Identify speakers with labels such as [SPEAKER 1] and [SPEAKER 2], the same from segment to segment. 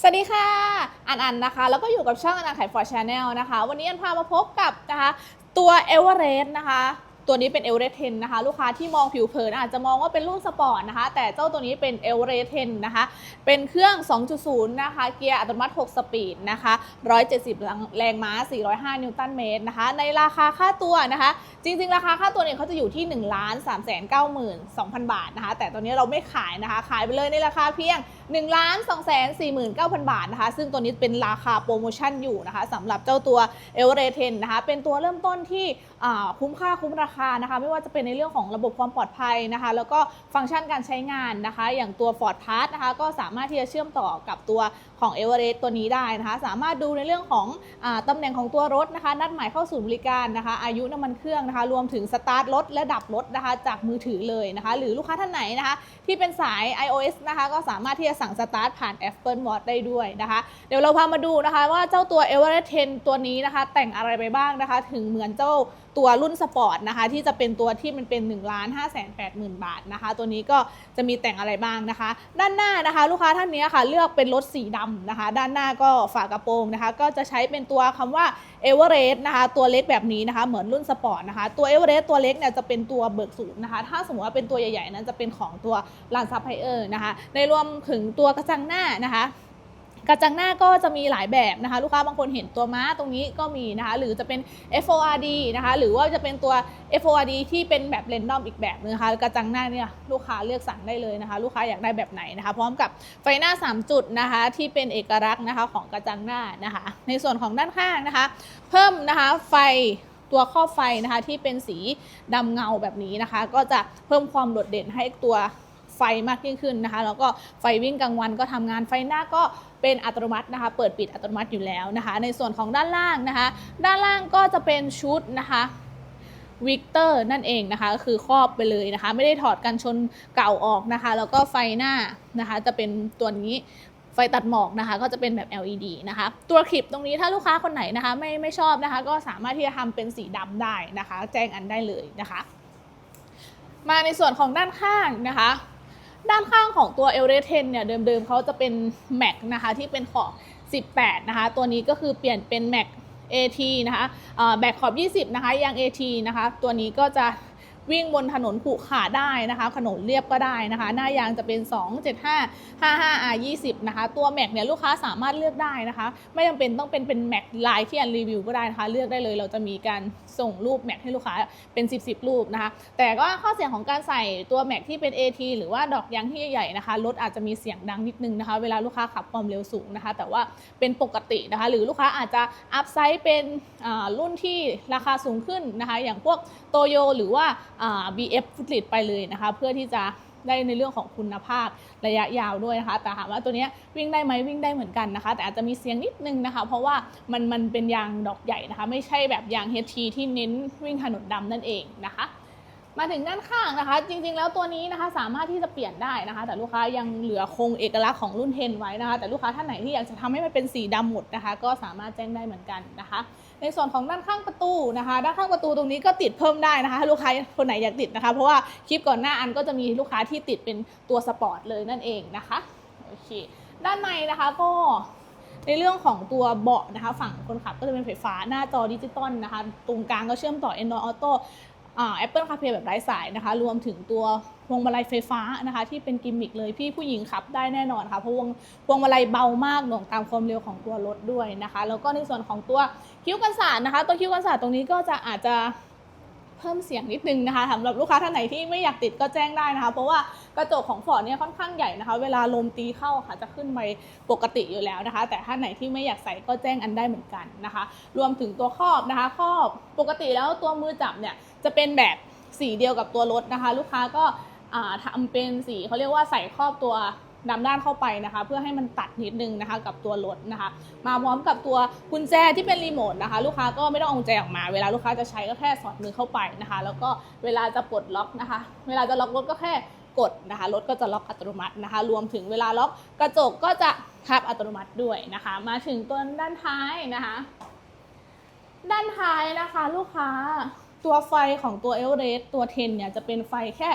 [SPEAKER 1] สวัสดีค่ะ อันอันนะคะ แล้วก็อยู่กับช่องอันอันขายฟอร์ชาแนลนะคะ วันนี้อันพามาพบกับนะคะ ตัวเอเวอเรสต์นะคะ ตัวนี้เป็นเอเวอเรสต์10นะคะ ลูกค้าที่มองผิวเผินอาจจะมองว่าเป็นรุ่นสปอร์ตนะคะ แต่เจ้าตัวนี้เป็นเอเวอเรสต์10นะคะ เป็นเครื่อง 2.0 นะคะ เกียร์อัตโนมัติ 6 สปีดนะคะ 170 แรงม้า 405 นิวตันเมตรนะคะ ในราคาค่าตัวนะคะ จริง ๆ ราคาค่าตัวเนี่ยเขาจะอยู่ที่ 1 3 9 2 0 0 0 บาทนะคะ แต่ตอนนี้เราไม่ขายนะคะ ขายไปเลยในราคาเพียง 1 2 4 9 0 0 0 บาทนะคะ ซึ่งตัวนี้เป็นราคาโปรโมชั่นอยู่นะคะสำหรับเจ้าตัว e v e r e s t 10นะคะ เป็นตัวเริ่มต้นที่คุ้มค่าคุ้มราคานะคะไม่ว่าจะเป็นในเรื่องของระบบความปลอดภัยนะคะ แล้วก็ฟังก์ชันการใช้งานนะคะ อย่างตัว Ford Pass นะคะก็สามารถที่จะเชื่อมต่อกับตัวของ e v e r e s t ตัวนี้ได้นะคะ สามารถดูในเรื่องของอตำแหน่งของตัวรถนะคะ นัดหมายเข้าศูนย์บริการนะคะ อายุน้ำมันเครื่องนะคะ รวมถึงสตาร์ทรถและดับรถนะคะ จากมือถือเลยนะคะ หรือลูกค้าท่านไหนนะคะ ที่เป็นสาย iOS นะคะ ก็สามารถที่จะสั่งสตาร์ทผ่าน Apple Watch ได้ด้วยนะคะ เดี๋ยวเราพามาดูนะคะว่าเจ้าตัว e v e r e s t 10 ตัวนี้นะคะ แต่งอะไรไปบ้างนะคะ ถึงเหมือนเจ้าตัวรุ่นสปอร์ตนะคะที่จะเป็นตัวที่มันเป็น 1 5 8 0 0 0 0 บาทนะคะ ตัวนี้ก็จะมีแต่งอะไรบ้างนะคะ ด้านหน้านะคะ ลูกค้าท่านนี้ค่ะ เลือกเป็นรถสีดำนะคะ ด้านหน้าก็ฝากระโปรงนะคะ ก็จะใช้เป็นตัวคำว่า e v e r e s t นะคะ ตัวเล็กแบบนี้นะคะ เหมือนรุ่นสปอร์ตนะคะ ตัว e v e r e s t ตัวเล็กเนี่ยจะเป็นตัวเบิกศูนย์นะคะ ถ้าสมมติว่าเป็นตัวใหญ่ๆนั้นจะเป็นของตัวลานซับไพเออร์นะคะ ในรวมถึงตัวกระจังหน้านะคะ กระจังหน้าก็จะมีหลายแบบนะคะ ลูกค้าบางคนเห็นตัวม้าตรงนี้ก็มีนะคะ หรือจะเป็น FORD นะคะ หรือว่าจะเป็นตัว FORD ที่เป็นแบบเรนดอมอีกแบบนึงนะคะกระจังหน้าเนี่ยลูกค้าเลือกสั่งได้เลยนะคะ ลูกค้าอยากได้แบบไหนนะคะ พร้อมกับไฟหน้า 3 จุดนะคะ ที่เป็นเอกลักษณ์นะคะของกระจังหน้านะคะ ในส่วนของด้านข้างนะคะ เพิ่มนะคะไฟตัวครอบไฟนะคะที่เป็นสีดำเงาแบบนี้นะคะ ก็จะเพิ่มความโดดเด่นให้ตัว ไฟมากยิ่งขึ้นนะคะ แล้วก็ไฟวิ่งกลางวันก็ทำงานไฟหน้าก็เป็นอัตโนมัตินะคะ เปิดปิดอัตโนมัติอยู่แล้วนะคะ ในส่วนของด้านล่างนะคะ ด้านล่างก็จะเป็นชุดนะคะวิกเตอร์นั่นเองนะคะก็คือครอบไปเลยนะคะ ไม่ได้ถอดกันชนเก่าออกนะคะ แล้วก็ไฟหน้านะคะ จะเป็นตัวนี้ไฟตัดหมอกนะคะ ก็จะเป็นแบบ LED นะคะ ตัวคลิปตรงนี้ถ้าลูกค้าคนไหนนะคะ ไม่ไม่ชอบนะคะ ก็สามารถที่จะทำเป็นสีดำได้นะคะ แจ้งอันได้เลยนะคะ มาในส่วนของด้านข้างนะคะ ด้านข้างของตัว e l r e 10เนี่ยเดิมๆเขาจะเป็น Mac นะคะที่เป็นขอบ 18 นะคะ ตัวนี้ก็คือเปลี่ยนเป็น Mac AT นะคะแบกขอบ 20 นะคะยาง AT นะคะ ตัวนี้ก็จะ วิ่งบนถนนขรุขระได้นะคะถนนเรียบก็ได้นะคะ หน้ายางจะเป็น 275 55 R 20 นะคะ ตัว Mac เนี่ยลูกค้าสามารถเลือกได้นะคะ ไม่จำเป็นต้องเป็นเป็น Mac ลายที่อันรีวิวก็ได้นะคะ เลือกได้เลยเราจะมีการส่งรูป Mac ให้ลูกค้าเป็น 10 10 รูปนะคะ แต่ก็ข้อเสียของการใส่ตัว Mac ที่เป็น AT หรือว่าดอกยางที่ใหญ่ๆนะคะรถอาจจะมีเสียงดังนิดนึงนะคะ เวลาลูกค้าขับความเร็วสูงนะคะ แต่ว่าเป็นปกตินะคะ หรือลูกค้าอาจจะอัพไซด์เป็นรุ่นที่ราคาสูงขึ้นนะคะ อย่างพวกโตโยหรือว่า BF ฟุตลิตไปเลยนะคะ เพื่อที่จะได้ในเรื่องของคุณภาพระยะยาวด้วยนะคะ แต่ถามว่าตัวนี้วิ่งได้ไหมวิ่งได้เหมือนกันนะคะ แต่อาจจะมีเสียงนิดนึงนะคะ เพราะว่ามันมันเป็นยางดอกใหญ่นะคะ ไม่ใช่แบบยาง HT ที่เน้นวิ่งถนนดำนั่นเองนะคะ มาถึงด้านข้างนะคะ จริงๆ แล้วตัวนี้นะคะสามารถที่จะเปลี่ยนได้นะคะ แต่ลูกค้ายังเหลือคงเอกลักษณ์ของรุ่นเทนไว้นะคะ แต่ลูกค้าท่านไหนที่อยากจะทำให้มันเป็นสีดำหมดนะคะ ก็สามารถแจ้งได้เหมือนกันนะคะ ในส่วนของด้านข้างประตูนะคะ ด้านข้างประตูตรงนี้ก็ติดเพิ่มได้นะคะถ้ลูกค้าคนไหนอยากติดนะคะ เพราะว่าคลิปก่อนหน้าอันก็จะมีลูกค้าที่ติดเป็นตัวสปอร์ตเลยนั่นเองนะคะโอเคด้านในนะคะก็ในเรื่องของตัวเบาะนะคะ ฝั่งคนขับก็จะเป็นไฟฟ้าหน้าจอดิจิตอลนะคะ ตรงกลางก็เชื่อมต่อ Android Auto Apple CarPlay แบบไร้สายนะคะ รวมถึงตัวพวงมาลัยไฟฟ้านะคะ ที่เป็นกิมมิคเลยพี่ผู้หญิงขับได้แน่นอนค่ะเพราะวงพวงมาลัยเบามากหน่วงตามความเร็วของตัวรถด้วยนะคะ แล้วก็ในส่วนของตัวคิ้วกันศาสตร์นะคะ ตัวคิ้วกันศาสตร์ตรงนี้ก็จะอาจจะ เพิ่มเสียงนิดนึงนะคะสำหรับลูกค้าท่านไหนที่ไม่อยากติดก็แจ้งได้นะคะ เพราะว่ากระจกของฟอร์ดเนี่ยค่อนข้างใหญ่นะคะ เวลาลมตีเข้าค่ะจะขึ้นไปปกติอยู่แล้วนะคะ แต่ท่านไหนที่ไม่อยากใส่ก็แจ้งอันได้เหมือนกันนะคะ รวมถึงตัวครอบนะคะครอบปกติแล้วตัวมือจับเนี่ยจะเป็นแบบสีเดียวกับตัวรถนะคะ ลูกค้าก็อ่าทำเป็นสีเขาเรียกว่าใส่ครอบตัว ดำด้านเข้าไปนะคะ เพื่อให้มันตัดนิดนึงนะคะ กับตัวรถนะคะ มาพร้อมกับตัวกุญแจที่เป็นรีโมทนะคะ ลูกค้าก็ไม่ต้องเอากุญแจออกมา เวลาลูกค้าจะใช้ก็แค่สอดมือเข้าไปนะคะ แล้วก็เวลาจะปลดล็อกนะคะ เวลาจะล็อกรถก็แค่กดนะคะรถก็จะล็อกอัตโนมัตินะคะ รวมถึงเวลาล็อกกระจกก็จะทับอัตโนมัติด้วยนะคะ มาถึงตัวด้านท้ายนะคะ ด้านท้ายนะคะ ลูกค้าตัวไฟของตัวเอลเรสตัวเทนเนี่ยจะเป็นไฟแค่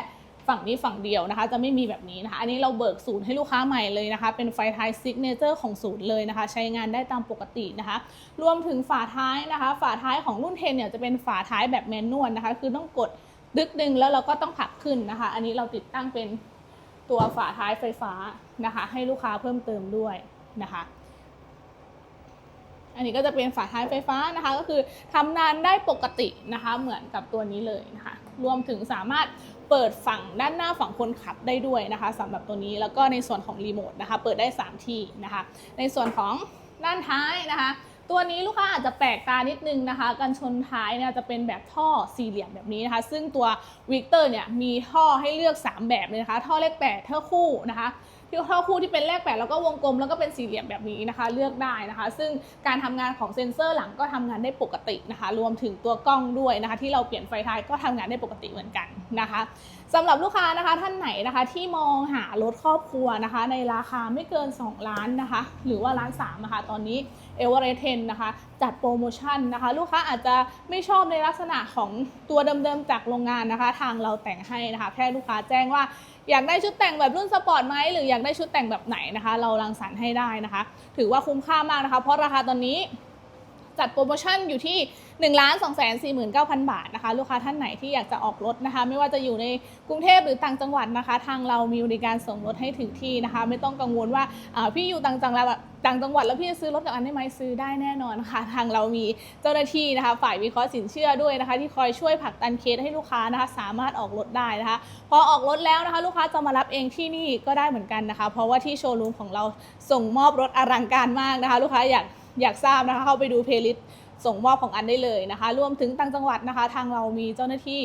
[SPEAKER 1] ฝั่งนี้ฝั่งเดียวนะคะ จะไม่มีแบบนี้นะคะ อันนี้เราเบิกศูนย์ให้ลูกค้าใหม่เลยนะคะ เป็นไฟท้ายซิกเนเจอร์ของศูนย์เลยนะคะ ใช้งานได้ตามปกตินะคะ รวมถึงฝาท้ายนะคะ ฝาท้ายของรุ่นเทนเนี่ยจะเป็นฝาท้ายแบบแมนนวลนะคะ คือต้องกดดึกดึงแล้วเราก็ต้องผลักขึ้นนะคะ อันนี้เราติดตั้งเป็นตัวฝาท้ายไฟฟ้านะคะ ให้ลูกค้าเพิ่มเติมด้วยนะคะ อันนี้ก็จะเป็นฝาท้ายไฟฟ้านะคะ ก็คือทำงานได้ปกตินะคะ เหมือนกับตัวนี้เลยนะคะ รวมถึงสามารถเปิดฝั่งด้านหน้าฝั่งคนขับได้ด้วยนะคะสำหรับตัวนี้แล้วก็ในส่วนของรีโมทนะคะเปิดได้ 3 ที่นะคะในส่วนของด้านท้ายนะคะตัวนี้ลูกค้าอาจจะแปลกตานิดนึงนะคะ กันชนท้ายเนี่ยจะเป็นแบบท่อสี่เหลี่ยมแบบนี้นะคะ ซึ่งตัววิกเตอร์เนี่ยมีท่อให้เลือก 3 แบบเลยนะคะ ท่อเลขแปดท่อคู่นะคะ ที่ข้อคู่ที่เป็นเลขแปดแล้วก็วงกลมแล้วก็เป็นสี่เหลี่ยมแบบนี้นะคะ เลือกได้นะคะ ซึ่งการทำงานของเซ็นเซอร์หลังก็ทำงานได้ปกตินะคะ รวมถึงตัวกล้องด้วยนะคะ ที่เราเปลี่ยนไฟท้ายก็ทำงานได้ปกติเหมือนกัน นะคะสำหรับลูกค้านะคะท่านไหนนะคะที่มองหารถครอบครัวนะคะ ในราคาไม่เกิน 2 ล้านนะคะ หรือว่าล้านสามนะคะตอนนี้เอเวอเรสเทนนะคะ จัดโปรโมชั่นนะคะ ลูกค้าอาจจะไม่ชอบในลักษณะของตัวเดิมๆจากโรงงานนะคะ ทางเราแต่งให้นะคะ แค่ลูกค้าแจ้งว่าอยากได้ชุดแต่งแบบรุ่นสปอร์ตไหมหรืออยากได้ชุดแต่งแบบไหนนะคะ เรารังสรรค์ให้ได้นะคะ ถือว่าคุ้มค่ามากนะคะ เพราะราคาตอนนี้ จัดโปรโมชั่นอยู่ที่ 1 2 4 9 0 0 0 บาทนะคะ ลูกค้าท่านไหนที่อยากจะออกรถนะคะ ไม่ว่าจะอยู่ในกรุงเทพหรือต่างจังหวัดนะคะ ทางเรามีบริการส่งรถให้ถึงที่นะคะ ไม่ต้องกังวลว่าพี่อยู่ต่างจังหวัดต่างจังหวัดแล้วพี่จะซื้อรถกับอันได้ไหมซื้อได้แน่นอนค่ะ ทางเรามีเจ้าหน้าที่นะคะ ฝ่ายวิเคราะห์สินเชื่อด้วยนะคะ ที่คอยช่วยผลักดันเคสให้ลูกค้านะคะ สามารถออกรถได้นะคะ พอออกรถแล้วนะคะ ลูกค้าจะมารับเองที่นี่ก็ได้เหมือนกันนะคะ เพราะว่าที่โชว์รูมของเราส่งมอบรถอลังการมากนะคะ ลูกค้าอยาก อยากทราบนะคะเข้าไปดูเพลย์ลิสต์ส่งมอบของอันได้เลยนะคะ รวมถึงต่างจังหวัดนะคะ ทางเรามีเจ้าหน้าที่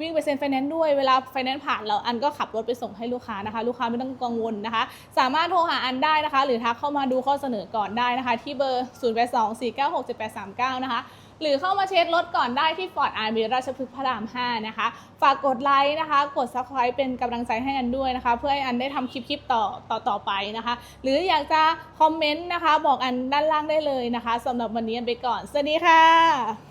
[SPEAKER 1] วิ่งไปเซ็นไฟแนนซ์ด้วยเวลาไฟแนนซ์ผ่านเราอันก็ขับรถไปส่งให้ลูกค้านะคะ ลูกค้าไม่ต้องกังวลนะคะ สามารถโทรหาอันได้นะคะ หรือทักเข้ามาดูข้อเสนอก่อนได้นะคะ ที่เบอร์ 0 8 2 4 9 6 7 8 3 9 นะคะ หรือเข้ามาเช็ครถก่อนได้ที่ฟอร์ดอาร์มีราชพฤกษ์พระราม 5 นะคะ ฝากกดไลค์นะคะ กด subscribe เป็นกำลังใจให้อันด้วยนะคะ เพื่อให้อันได้ทำคลิปๆต่อต่อต่อไปนะคะ หรืออยากจะคอมเมนต์นะคะ บอกอันด้านล่างได้เลยนะคะสำหรับวันนี้อันไปก่อน สวัสดีค่ะ